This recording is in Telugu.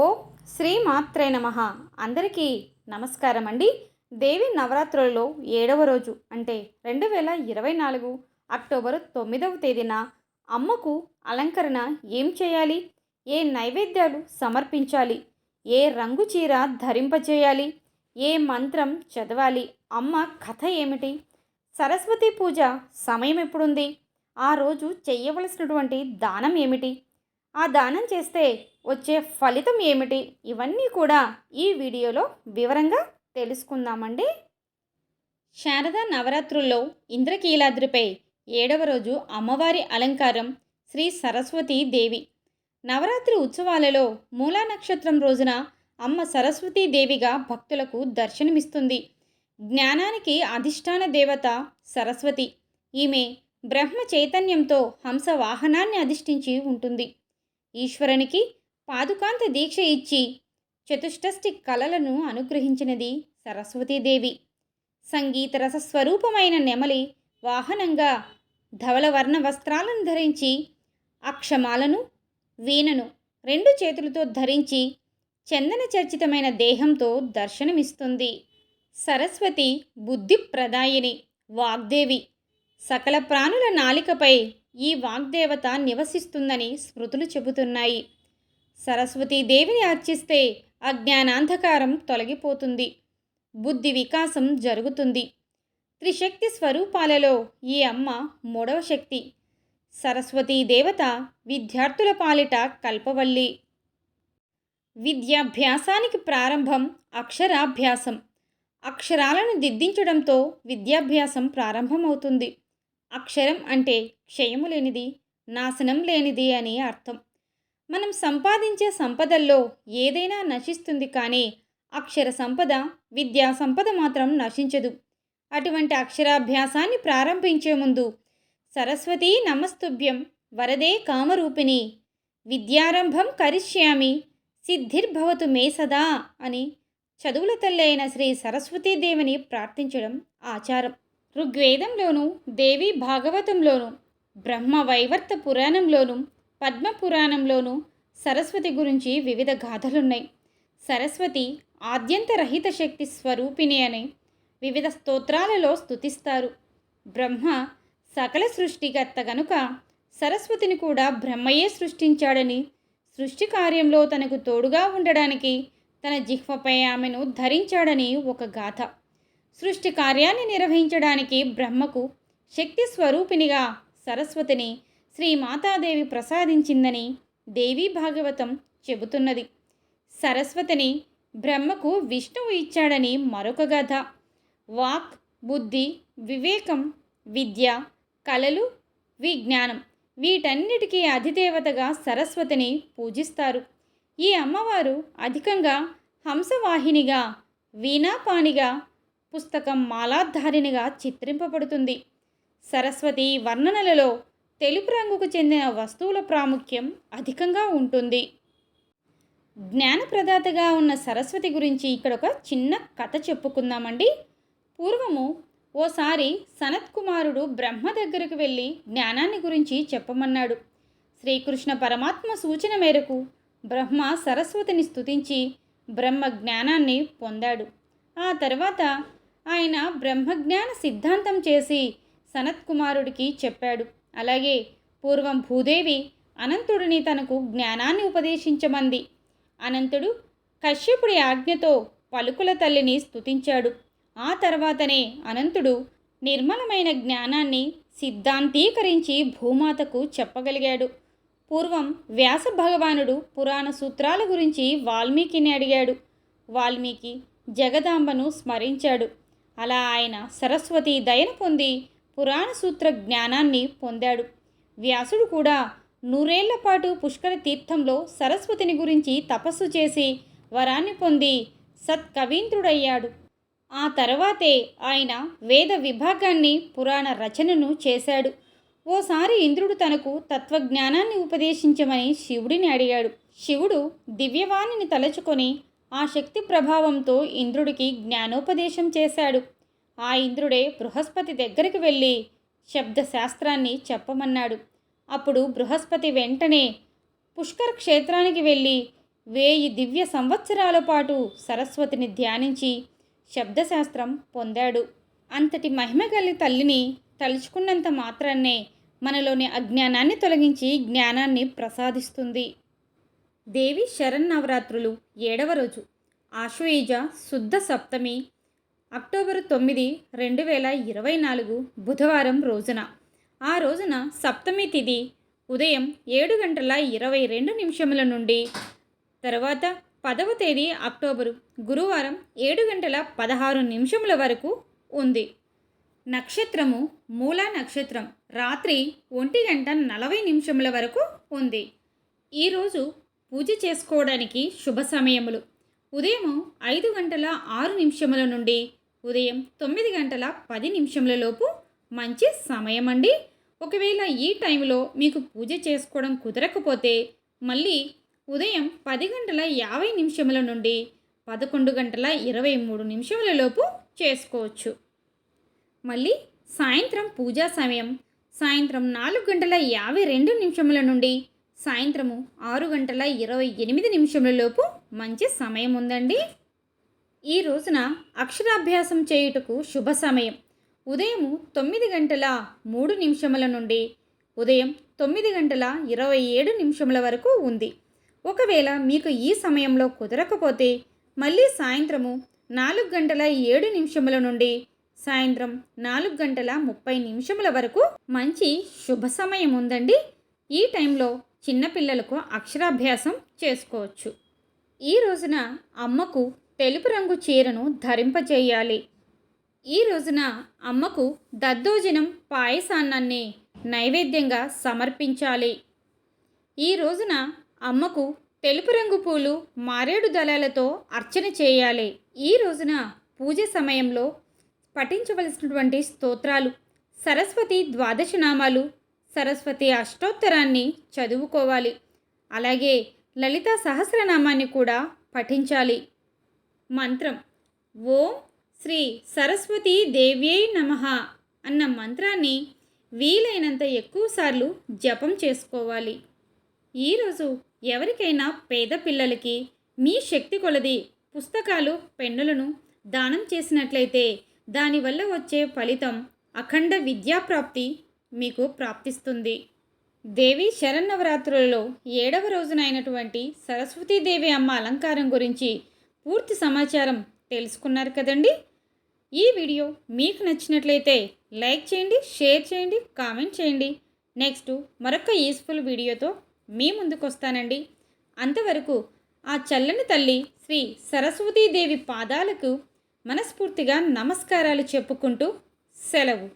ఓ శ్రీమాత్రే నమ. అందరికీ నమస్కారం అండి దేవి నవరాత్రులలో ఏడవ రోజు అంటే రెండు వేల ఇరవై నాలుగు అక్టోబర్ తొమ్మిదవ తేదీన అమ్మకు అలంకరణ ఏం చేయాలి? ఏ నైవేద్యాలు సమర్పించాలి? ఏ రంగు చీర ధరింపచేయాలి ఏ మంత్రం చదవాలి? అమ్మ కథ ఏమిటి? సరస్వతి పూజ సమయం ఎప్పుడుంది? ఆ రోజు చేయవలసినటువంటి దానం ఏమిటి? ఆ దానం చేస్తే వచ్చే ఫలితం ఏమిటి? ఇవన్నీ కూడా ఈ వీడియోలో వివరంగా తెలుసుకుందామండి. శారదా నవరాత్రుల్లో ఇంద్రకీలాద్రిపై ఏడవ రోజు అమ్మవారి అలంకారం శ్రీ సరస్వతీ దేవి. నవరాత్రి ఉత్సవాలలో మూలా నక్షత్రం రోజున అమ్మ సరస్వతీ దేవిగా భక్తులకు దర్శనమిస్తుంది. జ్ఞానానికి అధిష్టాన దేవత సరస్వతి. ఈమె బ్రహ్మ చైతన్యంతో హంస వాహనాన్ని అధిష్ఠించి ఉంటుంది. ఈశ్వరునికి పాదుకాంత దీక్ష ఇచ్చి చతుష్టష్టి కళలను అనుగ్రహించినది సరస్వతీదేవి. సంగీత రసస్వరూపమైన నెమలి వాహనంగా ధవలవర్ణ వస్త్రాలను ధరించి అక్షమాలను వీణను రెండు చేతులతో ధరించి చందన చర్చితమైన దేహంతో దర్శనమిస్తుంది. సరస్వతి బుద్ధి ప్రదాయిని వాగ్దేవి సకల ప్రాణుల నాలికపై ఈ వాగ్దేవత నివసిస్తుందని స్మృతులు చెబుతున్నాయి. సరస్వతీదేవిని అర్చిస్తే అజ్ఞానాంధకారం తొలగిపోతుంది. బుద్ధి వికాసం జరుగుతుంది. త్రిశక్తి స్వరూపాలలో ఈ అమ్మ మూడవ శక్తి. సరస్వతీ దేవత విద్యార్థుల పాలిట కల్పవల్లి. విద్యాభ్యాసానికి ప్రారంభం అక్షరాభ్యాసం. అక్షరాలను దిద్దించడంతో విద్యాభ్యాసం ప్రారంభమవుతుంది. అక్షరం అంటే క్షయము లేనిది నాశనం లేనిది అని అర్థం. మనం సంపాదించే సంపదల్లో ఏదైనా నశిస్తుంది కానీ అక్షర సంపద విద్యా సంపద మాత్రం నశించదు. అటువంటి అక్షరాభ్యాసాన్ని ప్రారంభించే ముందు సరస్వతీ నమస్తుభ్యం వరదే కామరూపిణి. విద్యారంభం కరిష్యామి సిద్ధిర్భవతు మే సదా అని చదువుల తల్లి అయిన శ్రీ సరస్వతీదేవిని ప్రార్థించడం ఆచారం. ఋగ్వేదంలోను దేవి భాగవతంలోను బ్రహ్మ వైవర్త పురాణంలోను పద్మ పురాణంలోనూ సరస్వతి గురించి వివిధ గాథలున్నాయి. సరస్వతి ఆద్యంతరహిత శక్తి స్వరూపిణి అని వివిధ స్తోత్రాలలో స్తుతిస్తారు. బ్రహ్మ సకల సృష్టికర్త గనుక సరస్వతిని కూడా బ్రహ్మయే సృష్టించాడని సృష్టి కార్యంలో తనకు తోడుగా ఉండడానికి తన జిహ్వపై ఆమెను ధరించాడని ఒక గాథ. సృష్టి కార్యాన్ని నిర్వహించడానికి బ్రహ్మకు శక్తి స్వరూపిణిగా సరస్వతిని శ్రీ మాతాదేవి ప్రసాదించిందని దేవీ భాగవతం చెబుతున్నది. సరస్వతిని బ్రహ్మకు విష్ణువు ఇచ్చాడని మరొక గాథ వాక్ బుద్ధి వివేకం విద్య కళలు విజ్ఞానం వీటన్నిటికీ అధిదేవతగా సరస్వతిని పూజిస్తారు. ఈ అమ్మవారు అధికంగా హంసవాహినిగా వీణాపాణిగా పుస్తకం మాలాధారినిగా చిత్రింపబడుతుంది. సరస్వతి వర్ణనలలో తెలుపు రంగుకు చెందిన వస్తువుల ప్రాముఖ్యం అధికంగా ఉంటుంది. జ్ఞానప్రదాతగా ఉన్న సరస్వతి గురించి ఇక్కడ ఒక చిన్న కథ చెప్పుకుందామండి. పూర్వము ఓసారి సనత్ కుమారుడు బ్రహ్మ దగ్గరకు వెళ్ళి జ్ఞానాన్ని గురించి చెప్పమన్నాడు. శ్రీకృష్ణ పరమాత్మ సూచన మేరకు బ్రహ్మ సరస్వతిని స్తుతించి బ్రహ్మ జ్ఞానాన్ని పొందాడు. ఆ తర్వాత ఆయన బ్రహ్మజ్ఞాన సిద్ధాంతం చేసి సనత్ కుమారుడికి చెప్పాడు. అలాగే పూర్వం భూదేవి అనంతుడిని తనకు జ్ఞానాన్ని ఉపదేశించమంది. అనంతుడు కశ్యపుడి ఆజ్ఞతో పలుకుల తల్లిని స్తుతించాడు. ఆ తర్వాతనే అనంతుడు నిర్మలమైన జ్ఞానాన్ని సిద్ధాంతీకరించి భూమాతకు చెప్పగలిగాడు. పూర్వం వ్యాస భగవానుడు పురాణ సూత్రాల గురించి వాల్మీకిని అడిగాడు. వాల్మీకి జగదాంబను స్మరించాడు. అలా ఆయన సరస్వతి దయను పొంది పురాణ సూత్ర జ్ఞానాన్ని పొందాడు. వ్యాసుడు కూడా నూరేళ్ళ పాటు పుష్కర తీర్థంలో సరస్వతిని గురించి తపస్సు చేసి వరాన్ని పొంది సత్కవీంద్రుడయ్యాడు. ఆ తర్వాతే ఆయన వేద విభాగాన్ని పురాణ రచనను చేశాడు. ఓసారి ఇంద్రుడు తనకు తత్వజ్ఞానాన్ని ఉపదేశించమని శివుడిని అడిగాడు. శివుడు దివ్యవాణిని తలచుకొని ఆ శక్తి ప్రభావంతో ఇంద్రుడికి జ్ఞానోపదేశం చేశాడు. ఆ ఇంద్రుడే బృహస్పతి దగ్గరికి వెళ్ళి శబ్దశాస్త్రాన్ని చెప్పమన్నాడు. అప్పుడు బృహస్పతి వెంటనే పుష్కర క్షేత్రానికి వెళ్ళి వేయి దివ్య సంవత్సరాల పాటు సరస్వతిని ధ్యానించి శబ్దశాస్త్రం పొందాడు. అంతటి మహిమ గల తల్లిని తలుచుకున్నంత మాత్రాన్నే మనలోని అజ్ఞానాన్ని తొలగించి జ్ఞానాన్ని ప్రసాదిస్తుంది. దేవి శరన్నవరాత్రులు ఏడవ రోజు. ఆశ్వయుజ శుద్ధ సప్తమి అక్టోబర్ తొమ్మిది రెండు వేల ఇరవై నాలుగు బుధవారం రోజున. ఆ రోజున సప్తమి తిథి ఉదయం ఏడు గంటల ఇరవై రెండు నిమిషముల నుండి. తర్వాత పదవ తేదీ అక్టోబరు గురువారం ఏడు గంటల పదహారు నిమిషముల వరకు ఉంది. నక్షత్రము మూలా నక్షత్రం. రాత్రి ఒంటి గంట నలభై నిమిషముల వరకు ఉంది. ఈరోజు పూజ చేసుకోవడానికి శుభ సమయములు. ఉదయం ఐదు గంటల ఆరు నిమిషముల నుండి ఉదయం తొమ్మిది గంటల పది నిమిషంలలోపు మంచి సమయం అండి ఒకవేళ ఈ టైంలో మీకు పూజ చేసుకోవడం కుదరకపోతే మళ్ళీ ఉదయం పది గంటల యాభై నిమిషముల నుండి పదకొండు గంటల ఇరవై మూడు నిమిషములలోపు చేసుకోవచ్చు. మళ్ళీ సాయంత్రం పూజా సమయం. సాయంత్రం నాలుగు గంటల యాభై రెండు నిమిషముల నుండి సాయంత్రము ఆరు గంటల ఇరవై ఎనిమిది నిమిషముల లోపు మంచి సమయం ఉందండి. ఈ రోజున అక్షరాభ్యాసం చేయుటకు శుభ సమయం. ఉదయం తొమ్మిది గంటల మూడు నిమిషముల నుండి ఉదయం తొమ్మిది గంటల ఇరవై ఏడు నిమిషముల వరకు ఉంది. ఒకవేళ మీకు ఈ సమయంలో కుదరకపోతే మళ్ళీ సాయంత్రము నాలుగు గంటల ఏడు నిమిషముల నుండి సాయంత్రం నాలుగు గంటల ముప్పై నిమిషముల వరకు మంచి శుభ సమయం ఉందండి. ఈ టైంలో చిన్నపిల్లలకు అక్షరాభ్యాసం చేసుకోవచ్చు. ఈ రోజున అమ్మకు తెలుపు రంగు చీరను ధరింపజేయాలి. ఈ రోజున అమ్మకు దద్దోజనం పాయసాన్నాన్ని నైవేద్యంగా సమర్పించాలి. ఈ రోజున అమ్మకు తెలుపు రంగు పూలు మారేడు దళాలతో అర్చన చేయాలి. ఈ రోజున పూజ సమయంలో పఠించవలసినటువంటి స్తోత్రాలు సరస్వతి ద్వాదశనామాలు సరస్వతి అష్టోత్తరాన్ని చదువుకోవాలి. అలాగే లలిత సహస్రనామాన్ని కూడా పఠించాలి. మంత్రం. ఓం శ్రీ సరస్వతి దేవ్యై నమ అన్న మంత్రాన్ని వీలైనంత ఎక్కువసార్లు జపం చేసుకోవాలి. ఈరోజు ఎవరికైనా పేద పిల్లలకి మీ శక్తి కొలది పుస్తకాలు పెన్నులను దానం చేసినట్లయితే దానివల్ల వచ్చే ఫలితం అఖండ విద్యాప్రాప్తి మీకు ప్రాప్తిస్తుంది. దేవి శరన్నవరాత్రులలో ఏడవ రోజునైనటువంటి సరస్వతీదేవి అమ్మ అలంకారం గురించి పూర్తి సమాచారం తెలుసుకున్నారు కదండి? ఈ వీడియో మీకు నచ్చినట్లయితే లైక్ చేయండి షేర్ చేయండి కామెంట్ చేయండి. నెక్స్ట్ మరొక యూస్ఫుల్ వీడియోతో మీ ముందుకు వస్తానండి. అంతవరకు ఆ చల్లని తల్లి శ్రీ సరస్వతీదేవి పాదాలకు మనస్ఫూర్తిగా నమస్కారాలు చెప్పుకుంటూ సెలవు.